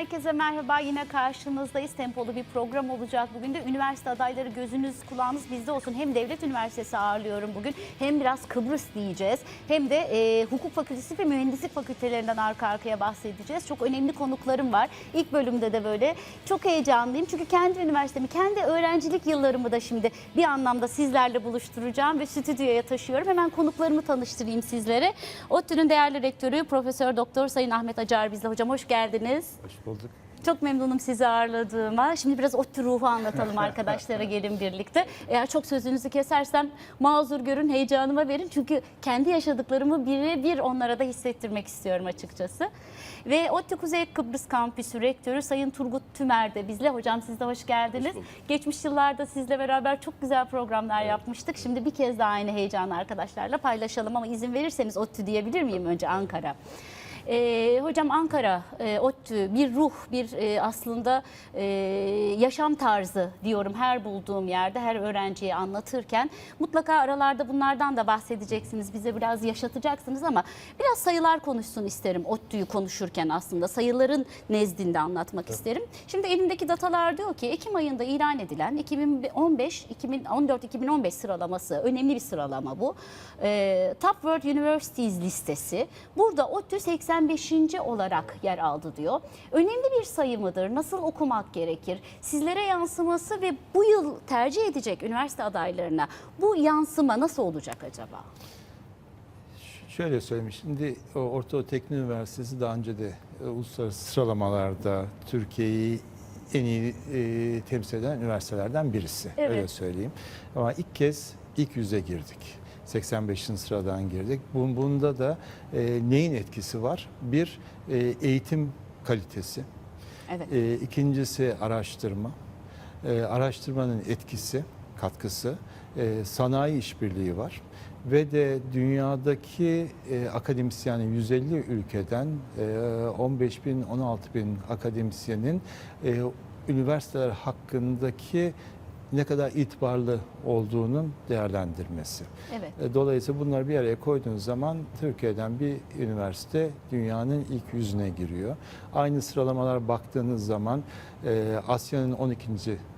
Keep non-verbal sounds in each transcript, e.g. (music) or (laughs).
Herkese merhaba. Yine karşınızdayız. Tempolu bir program olacak. Bugün de üniversite adayları gözünüz kulağınız bizde olsun. Hem devlet üniversitesi ağırlıyorum bugün. Hem biraz Kıbrıs diyeceğiz. Hem de e, hukuk fakültesi ve mühendislik fakültelerinden arka arkaya bahsedeceğiz. Çok önemli konuklarım var. İlk bölümde de böyle çok heyecanlıyım. Çünkü kendi üniversitemi, kendi öğrencilik yıllarımı da şimdi bir anlamda sizlerle buluşturacağım ve stüdyoya taşıyorum. Hemen konuklarımı tanıştırayım sizlere. ODTÜ'nün değerli rektörü Profesör Doktor Sayın Ahmet Acar bizle. Hocam hoş geldiniz. Hoş. Çok memnunum sizi ağırladığıma. Şimdi biraz ODTÜ ruhu anlatalım (laughs) arkadaşlara gelin birlikte. Eğer çok sözünüzü kesersem mazur görün, heyecanıma verin. Çünkü kendi yaşadıklarımı birebir onlara da hissettirmek istiyorum açıkçası. Ve ODTÜ Kuzey Kıbrıs Kampüsü Rektörü Sayın Turgut Tümer de bizle. Hocam siz de hoş geldiniz. bulduk. Geçmiş yıllarda sizle beraber çok güzel programlar yapmıştık. Şimdi bir kez daha aynı heyecanı arkadaşlarla paylaşalım ama izin verirseniz ODTÜ diyebilir miyim önce Ankara? Ee, hocam Ankara, e, ODTÜ bir ruh, bir e, aslında e, yaşam tarzı diyorum her bulduğum yerde, her öğrenciye anlatırken. Mutlaka aralarda bunlardan da bahsedeceksiniz, bize biraz yaşatacaksınız ama biraz sayılar konuşsun isterim ODTÜ'yü konuşurken aslında. Sayıların nezdinde anlatmak isterim. Şimdi elimdeki datalar diyor ki Ekim ayında ilan edilen 2015 2014-2015 sıralaması önemli bir sıralama bu. Ee, Top World Universities listesi. Burada ODTÜ 85. olarak yer aldı diyor. Önemli bir sayı mıdır? Nasıl okumak gerekir? Sizlere yansıması ve bu yıl tercih edecek üniversite adaylarına bu yansıma nasıl olacak acaba? Şöyle söyleyeyim. Şimdi Orta Doğu Teknik Üniversitesi daha önce de e, uluslararası sıralamalarda Türkiye'yi en iyi e, temsil eden üniversitelerden birisi. Evet. Öyle söyleyeyim. Ama ilk kez ilk yüze girdik. 85. sıradan girdik. Bun- Bunda da e, neyin etkisi var? Bir, e, eğitim kalitesi. Evet. E, ikincisi araştırma. E, araştırmanın etkisi, katkısı. E, sanayi işbirliği var. Ve de dünyadaki e, akademisyenin 150 ülkeden e, 15 bin, 16 bin akademisyenin e, üniversiteler hakkındaki ne kadar itibarlı olduğunun değerlendirmesi. Evet. E, Dolayısıyla bunları bir araya koyduğunuz zaman Türkiye'den bir üniversite dünyanın ilk yüzüne giriyor. Aynı sıralamalar baktığınız zaman e, Asya'nın 12.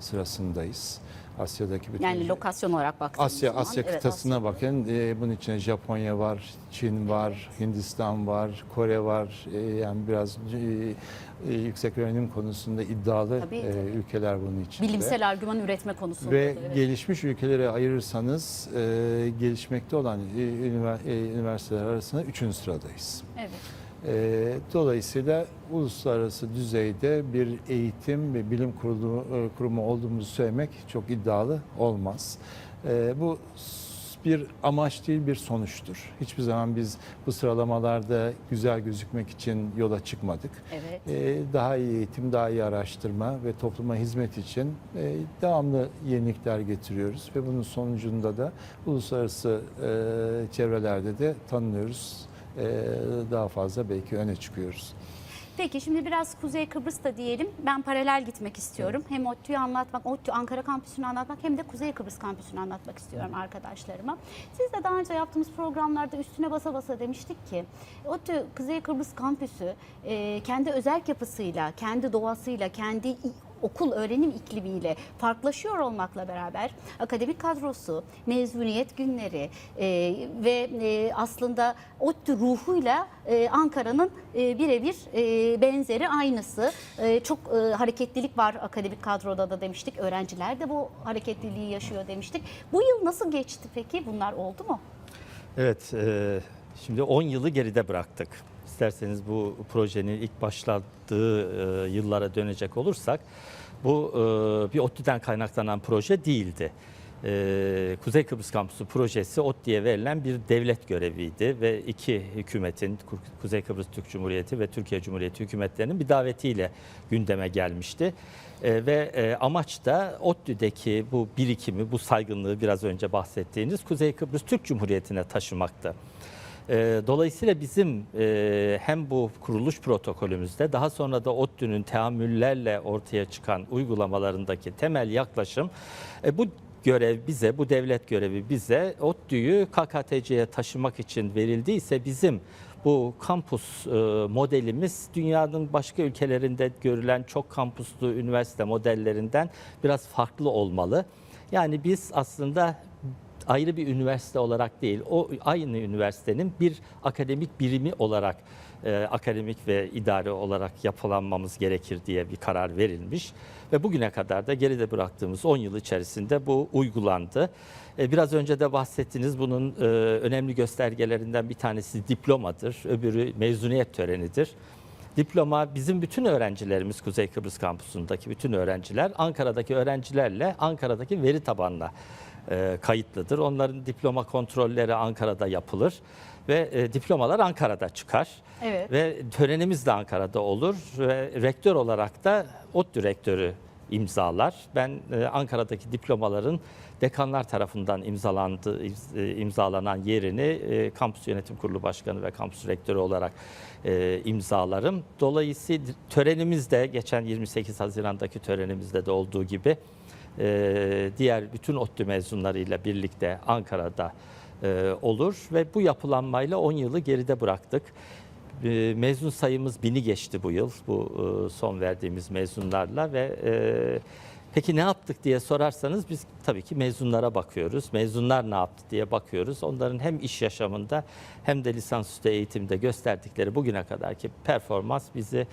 sırasındayız. Asya'daki bütün Yani lokasyon olarak baktığımız Asya zaman. Asya evet, kıtasına bakın. E, bunun içine Japonya var, Çin var, Hindistan var, Kore var. E, yani biraz e, e, yüksek öğrenim konusunda iddialı Tabii, e, tabii. ülkeler bunun içinde. Bilimsel argüman üretme konusunda. Ve da, evet. gelişmiş ülkelere ayırırsanız e, gelişmekte olan e, ünivers- e, üniversiteler arasında üçüncü sıradayız. Evet. E, dolayısıyla uluslararası düzeyde bir eğitim ve bilim kurulu, e, kurumu olduğumuzu söylemek çok iddialı olmaz. E, bu bir amaç değil bir sonuçtur. Hiçbir zaman biz bu sıralamalarda güzel gözükmek için yola çıkmadık. Evet. Ee, daha iyi eğitim, daha iyi araştırma ve topluma hizmet için e, devamlı yenilikler getiriyoruz ve bunun sonucunda da uluslararası e, çevrelerde de tanınıyoruz. E, Daha fazla belki öne çıkıyoruz. Peki şimdi biraz Kuzey Kıbrıs'ta diyelim. Ben paralel gitmek istiyorum. Hem ODTÜ'yü anlatmak, ODTÜ Ankara kampüsünü anlatmak hem de Kuzey Kıbrıs kampüsünü anlatmak istiyorum arkadaşlarıma. Siz de daha önce yaptığımız programlarda üstüne basa basa demiştik ki ODTÜ Kuzey Kıbrıs kampüsü e, kendi özel yapısıyla, kendi doğasıyla, kendi okul öğrenim iklimiyle farklılaşıyor olmakla beraber akademik kadrosu, mezuniyet günleri e, ve e, aslında ODTÜ ruhuyla e, Ankara'nın e, birebir e, benzeri aynısı. E, çok e, hareketlilik var akademik kadroda da demiştik. Öğrenciler de bu hareketliliği yaşıyor demiştik. Bu yıl nasıl geçti peki? Bunlar oldu mu? Evet, e, şimdi 10 yılı geride bıraktık. İsterseniz bu projenin ilk başladığı e, yıllara dönecek olursak, bu e, bir ODTÜ'den kaynaklanan proje değildi. E, Kuzey Kıbrıs Kampüsü projesi ODTÜ'ye verilen bir devlet göreviydi ve iki hükümetin, Ku- Kuzey Kıbrıs Türk Cumhuriyeti ve Türkiye Cumhuriyeti hükümetlerinin bir davetiyle gündeme gelmişti. E, ve e, amaç da ODTÜ'deki bu birikimi, bu saygınlığı biraz önce bahsettiğiniz Kuzey Kıbrıs Türk Cumhuriyeti'ne taşımaktı. E, Dolayısıyla bizim e, hem bu kuruluş protokolümüzde daha sonra da ODTÜ'nün teamüllerle ortaya çıkan uygulamalarındaki temel yaklaşım e, bu görev bize, bu devlet görevi bize ODTÜ'yü KKTC'ye taşımak için verildiyse bizim bu kampus e, modelimiz dünyanın başka ülkelerinde görülen çok kampuslu üniversite modellerinden biraz farklı olmalı. Yani biz aslında ayrı bir üniversite olarak değil, o aynı üniversitenin bir akademik birimi olarak, e, akademik ve idare olarak yapılanmamız gerekir diye bir karar verilmiş. Ve bugüne kadar da geride bıraktığımız 10 yıl içerisinde bu uygulandı. E, biraz önce de bahsettiniz bunun e, önemli göstergelerinden bir tanesi diplomadır, öbürü mezuniyet törenidir. Diploma bizim bütün öğrencilerimiz Kuzey Kıbrıs kampusundaki bütün öğrenciler Ankara'daki öğrencilerle Ankara'daki veri tabanla e, kayıtlıdır. Onların diploma kontrolleri Ankara'da yapılır ve e, diplomalar Ankara'da çıkar. Evet. Ve törenimiz de Ankara'da olur ve rektör olarak da ODTÜ rektörü imzalar. Ben e, Ankara'daki diplomaların dekanlar tarafından imzalandı, e, imzalanan yerini e, kampüs yönetim kurulu başkanı ve kampüs rektörü olarak e, imzalarım. Dolayısıyla törenimiz de geçen 28 Haziran'daki törenimizde de olduğu gibi e, diğer bütün ODTÜ mezunlarıyla birlikte Ankara'da e, olur ve bu yapılanmayla 10 yılı geride bıraktık. E, Mezun sayımız bini geçti bu yıl bu e, son verdiğimiz mezunlarla ve e, peki ne yaptık diye sorarsanız biz tabii ki mezunlara bakıyoruz. Mezunlar ne yaptı diye bakıyoruz. Onların hem iş yaşamında hem de lisansüstü eğitimde gösterdikleri bugüne kadarki performans bizi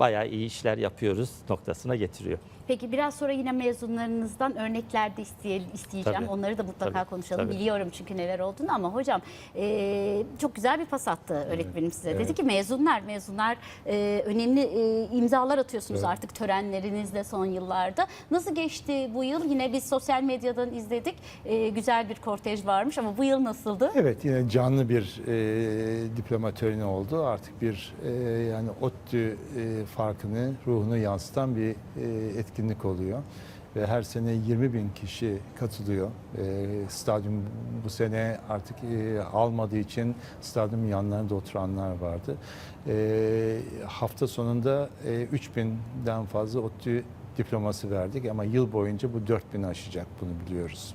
bayağı iyi işler yapıyoruz noktasına getiriyor. Peki biraz sonra yine mezunlarınızdan örnekler de isteye- isteyeceğim. Tabii. Onları da mutlaka Tabii, konuşalım. tabii. Biliyorum çünkü neler olduğunu ama hocam e, çok güzel bir pas attı öğretmenim size. Dedi evet. ki mezunlar, mezunlar e, önemli e, imzalar atıyorsunuz Evet. artık törenlerinizde son yıllarda. Nasıl geçti bu yıl? Yine biz sosyal medyadan izledik. E, güzel bir kortej varmış ama bu yıl nasıldı? Evet yine canlı bir e, diploma töreni oldu. Artık bir e, yani ODTÜ e, farkını, ruhunu yansıtan bir e, etkinlik oluyor. Ve her sene 20 bin kişi katılıyor. E, stadyum bu sene artık e, almadığı için stadyumun yanlarında oturanlar vardı. E, hafta sonunda e, 3000'den fazla ODTÜ diploması verdik ama yıl boyunca bu 4000 aşacak bunu biliyoruz.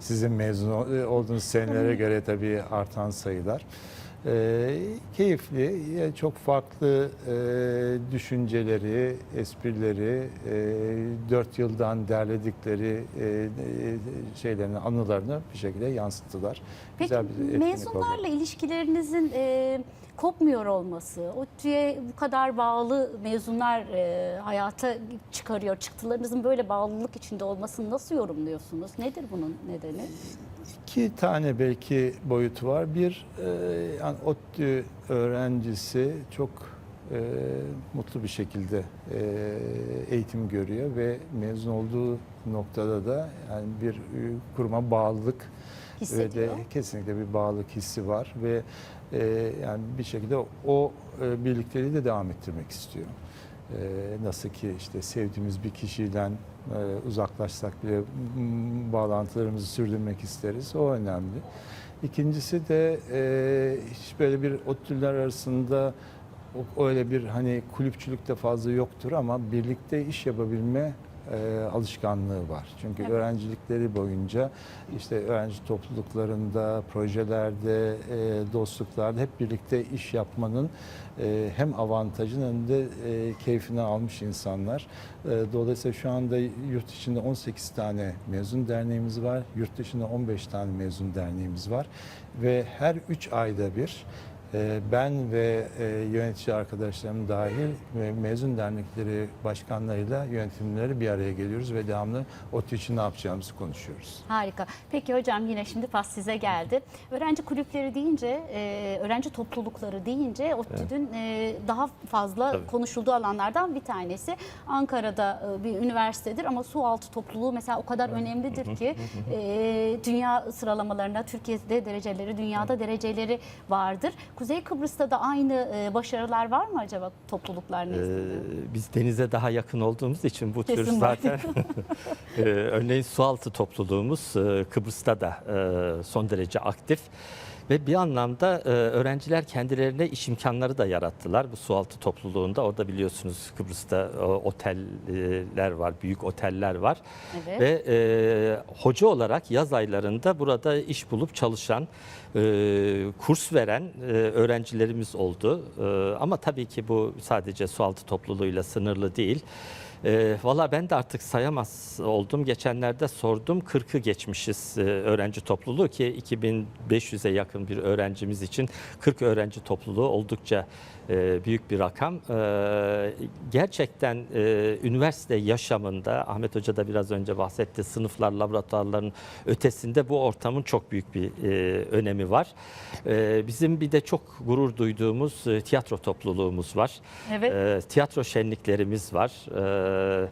Sizin mezun ol- olduğunuz senelere göre tabii artan sayılar. Ee, keyifli, ya çok farklı e, düşünceleri, esprileri, e, 4 yıldan derledikleri e, e, şeylerini, anılarını bir şekilde yansıttılar. Peki Güzel bir etkinlik oldu. mezunlarla ilişkilerinizin e, kopmuyor olması, ODTÜ'ye bu kadar bağlı mezunlar e, hayata çıkarıyor, çıktılarınızın böyle bağlılık içinde olmasını nasıl yorumluyorsunuz? Nedir bunun nedeni? İki tane belki boyutu var. Bir, e, yani ODTÜ öğrencisi çok e, mutlu bir şekilde e, eğitim görüyor ve mezun olduğu noktada da yani bir kuruma bağlılık ve de kesinlikle bir bağlılık hissi var ve e, yani bir şekilde o e, birlikteliği de devam ettirmek istiyor. E, nasıl ki işte sevdiğimiz bir kişiden uzaklaşsak bile bağlantılarımızı sürdürmek isteriz. O önemli. İkincisi de e, hiç böyle bir ODTÜ'ler arasında öyle bir hani kulüpçülük de fazla yoktur ama birlikte iş yapabilme e, alışkanlığı var. Çünkü Evet. öğrencilikleri boyunca işte öğrenci topluluklarında, projelerde, e, dostluklarda hep birlikte iş yapmanın e, hem avantajını hem de e, keyfini almış insanlar. E, dolayısıyla şu anda yurt içinde 18 tane mezun derneğimiz var, yurt dışında 15 tane mezun derneğimiz var ve her 3 ayda bir ben ve e, yönetici arkadaşlarım dahil ve mezun dernekleri başkanlarıyla yönetimleri bir araya geliyoruz ve devamlı ODTÜ için ne yapacağımızı konuşuyoruz. Harika. Peki hocam yine şimdi pas size geldi. Öğrenci kulüpleri deyince, e, öğrenci toplulukları deyince ODTÜ'nün e, daha fazla Tabii. konuşulduğu alanlardan bir tanesi. Ankara'da bir üniversitedir ama su altı topluluğu mesela o kadar önemlidir ki dünya sıralamalarında Türkiye'de dereceleri, dünyada dereceleri vardır. Kuzey Kıbrıs'ta da aynı e, başarılar var mı acaba topluluklar Ee, nezdinde? biz denize daha yakın olduğumuz için bu tür Kesin var. zaten Ee, (laughs) örneğin sualtı topluluğumuz e, Kıbrıs'ta da e, son derece aktif. Ve bir anlamda e, öğrenciler kendilerine iş imkanları da yarattılar bu sualtı topluluğunda. Orada biliyorsunuz Kıbrıs'ta e, oteller var, büyük oteller var. Evet. Ve e, hoca olarak yaz aylarında burada iş bulup çalışan, e, kurs veren e, öğrencilerimiz oldu. E, ama tabii ki bu sadece sualtı topluluğuyla sınırlı değil. E, Valla ben de artık sayamaz oldum. Geçenlerde sordum 40'ı geçmişiz e, öğrenci topluluğu ki 2500'e yakın bir öğrencimiz için 40 öğrenci topluluğu oldukça büyük bir rakam. E, gerçekten e, üniversite yaşamında Ahmet Hoca da biraz önce bahsetti sınıflar, laboratuvarların ötesinde bu ortamın çok büyük bir e, önemi var. E, bizim bir de çok gurur duyduğumuz e, tiyatro topluluğumuz var. Evet. Tiyatro şenliklerimiz var. E,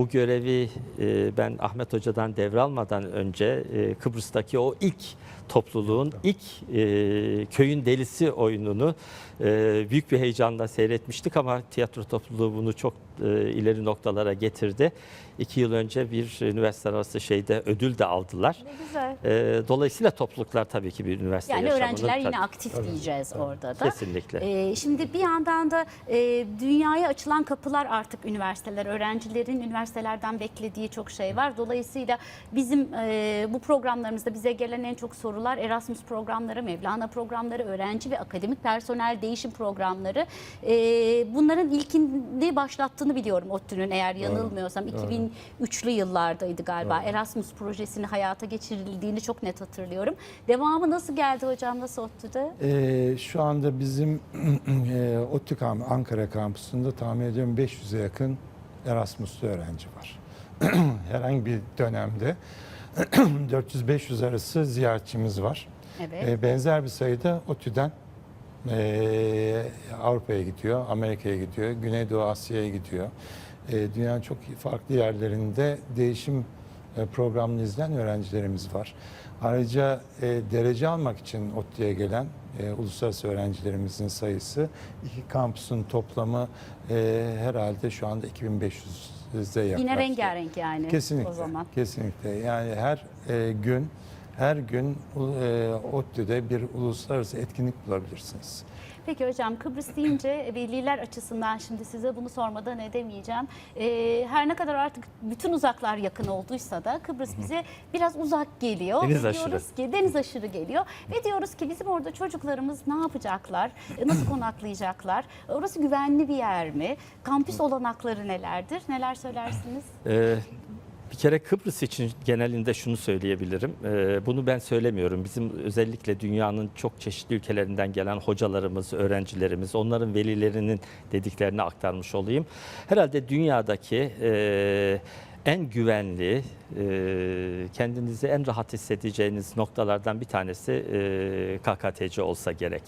bu görevi e, ben Ahmet Hoca'dan devralmadan önce e, Kıbrıs'taki o ilk topluluğun ilk e, köyün delisi oyununu e, büyük bir heyecanla seyretmiştik ama tiyatro topluluğu bunu çok e, ileri noktalara getirdi. İki yıl önce bir üniversite arası şeyde ödül de aldılar. Ne güzel. E, dolayısıyla topluluklar tabii ki bir üniversite Yani yaşamının öğrenciler yine tabii- aktif diyeceğiz orada da. Kesinlikle. Ee, şimdi bir yandan da e, dünyaya açılan kapılar artık üniversiteler. Öğrencilerin üniversitelerden beklediği çok şey var. Dolayısıyla bizim e, bu programlarımızda bize gelen en çok sorular Erasmus programları, Mevlana programları, öğrenci ve akademik personel değişim programları. E, bunların ilkini başlattığını biliyorum ODTÜ'nün eğer yanılmıyorsam. 2003'lü yıllardaydı galiba. Erasmus projesini hayata geçirildiğini çok net hatırlıyorum. Devamı nasıl geldi hocam? Nasıl ODTÜ'de? Ee, şu anda bizim (clears throat) e, ODTÜ kamp- Ankara kampüsünde tahmin ediyorum 500'e yakın Erasmus'lu öğrenci var. (clears throat) Herhangi bir dönemde (clears throat) 400-500 arası ziyaretçimiz var. Evet. Ee, benzer bir sayıda ODTÜ'den e, Avrupa'ya gidiyor, Amerika'ya gidiyor, Güneydoğu Asya'ya gidiyor. E, dünyanın çok farklı yerlerinde değişim e, programını izleyen öğrencilerimiz var. Ayrıca e, derece almak için ODTÜ'ye gelen e, uluslararası öğrencilerimizin sayısı iki kampüsün toplamı e, herhalde şu anda 2500'e yaklaştı. Yine rengarenk yani Kesinlikle. o zaman. Kesinlikle. Yani her e, gün her gün e, ODTÜ'de bir uluslararası etkinlik bulabilirsiniz. Peki hocam Kıbrıs deyince (clears throat) veliler açısından şimdi size bunu sormadan edemeyeceğim. Ee, her ne kadar artık bütün uzaklar yakın olduysa da Kıbrıs bize biraz uzak geliyor. Deniz aşırı. Diyoruz ki, deniz aşırı geliyor ve diyoruz ki bizim orada çocuklarımız ne yapacaklar, e, nasıl (clears throat) konaklayacaklar, orası güvenli bir yer mi, kampüs olanakları nelerdir, neler söylersiniz? Ee, bir kere Kıbrıs için genelinde şunu söyleyebilirim. Ee, bunu ben söylemiyorum. Bizim özellikle dünyanın çok çeşitli ülkelerinden gelen hocalarımız, öğrencilerimiz, onların velilerinin dediklerini aktarmış olayım. Herhalde dünyadaki e, en güvenli, e, kendinizi en rahat hissedeceğiniz noktalardan bir tanesi e, KKTC olsa gerek.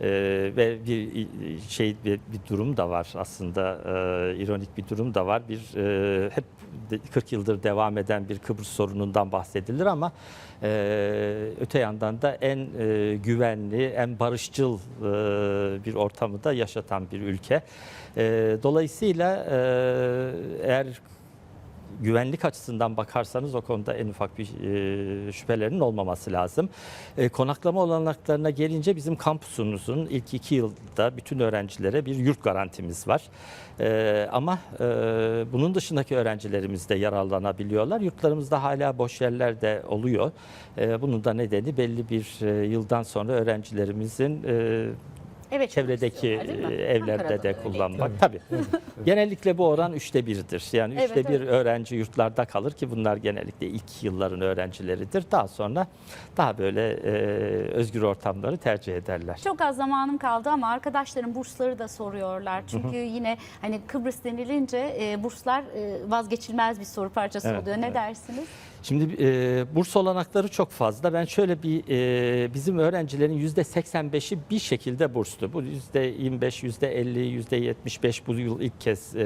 Ee, ve bir şey bir, bir durum da var aslında e, ironik bir durum da var bir e, hep 40 yıldır devam eden bir Kıbrıs sorunundan bahsedilir ama e, öte yandan da en e, güvenli en barışçıl e, bir ortamı da yaşatan bir ülke. E, dolayısıyla e, eğer güvenlik açısından bakarsanız o konuda en ufak bir e, şüphelerinin olmaması lazım. E, konaklama olanaklarına gelince bizim kampüsümüzün ilk iki yılda bütün öğrencilere bir yurt garantimiz var. E, ama e, bunun dışındaki öğrencilerimiz de yararlanabiliyorlar. Yurtlarımızda hala boş yerler de oluyor. Bunun da nedeni belli bir yıldan sonra öğrencilerimizin Evet, çevredeki e, evlerde Ankara'da de kullanmak. Tabii. Genellikle bu oran üçte birdir. Yani Evet, üçte bir evet. öğrenci yurtlarda kalır ki bunlar genellikle ilk yılların öğrencileridir. Daha sonra daha böyle e, özgür ortamları tercih ederler. Çok az zamanım kaldı ama arkadaşlarım bursları da soruyorlar. Çünkü yine hani Kıbrıs denilince e, burslar e, vazgeçilmez bir soru parçası Evet, oluyor. Ne evet. dersiniz? Şimdi e, burs olanakları çok fazla. Ben şöyle bir e, bizim öğrencilerin yüzde 85'i bir şekilde burslu. Bu yüzde 25, yüzde 50, yüzde 75 bu yıl ilk kez e,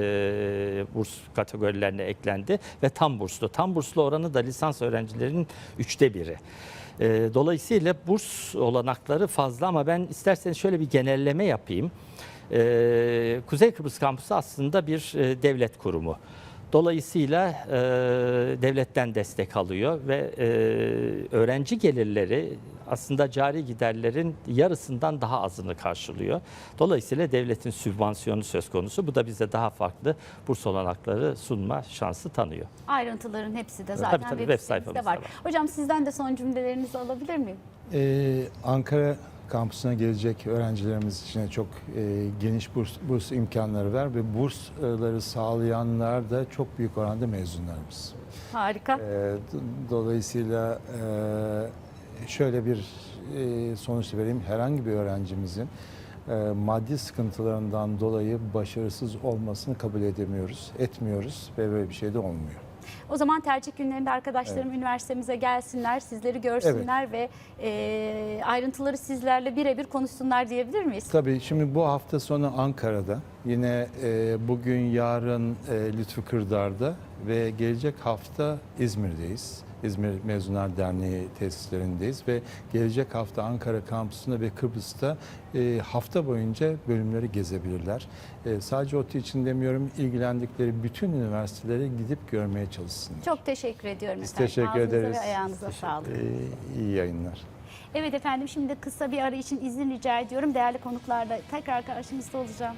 burs kategorilerine eklendi ve tam burslu. Tam burslu oranı da lisans öğrencilerinin üçte biri. E, dolayısıyla burs olanakları fazla ama ben isterseniz şöyle bir genelleme yapayım. E, Kuzey Kıbrıs Kampüsü aslında bir e, devlet kurumu. Dolayısıyla e, devletten destek alıyor ve e, öğrenci gelirleri aslında cari giderlerin yarısından daha azını karşılıyor. Dolayısıyla devletin sübvansiyonu söz konusu. Bu da bize daha farklı burs olanakları sunma şansı tanıyor. Ayrıntıların hepsi de zaten tabii, web, web sitemizde sayfamızda var. var. Hocam sizden de son cümlelerinizi alabilir miyim? Ee, Ankara kampüsüne gelecek öğrencilerimiz için çok e, geniş burs, burs imkanları var ve bursları sağlayanlar da çok büyük oranda mezunlarımız. Harika. Do- dolayısıyla e, şöyle bir e, sonuç vereyim. Herhangi bir öğrencimizin e, maddi sıkıntılarından dolayı başarısız olmasını kabul edemiyoruz, etmiyoruz ve böyle bir şey de olmuyor. O zaman tercih günlerinde arkadaşlarım üniversitemize gelsinler, sizleri görsünler ve e, ayrıntıları sizlerle birebir konuşsunlar diyebilir miyiz? Tabii. Şimdi bu hafta sonu Ankara'da, yine e, bugün yarın e, Lütfü Kırdar'da ve gelecek hafta İzmir'deyiz. İzmir Mezunlar Derneği tesislerindeyiz ve gelecek hafta Ankara kampüsünde ve Kıbrıs'ta e, hafta boyunca bölümleri gezebilirler. E, sadece ODTÜ için demiyorum, ilgilendikleri bütün üniversitelere gidip görmeye çalışsınlar. Çok teşekkür ediyorum Biz efendim. teşekkür Ağzınıza ederiz. ve ayağınıza sağlık. E, iyi yayınlar. Evet efendim şimdi kısa bir ara için izin rica ediyorum. Değerli konuklarla tekrar karşınızda olacağım.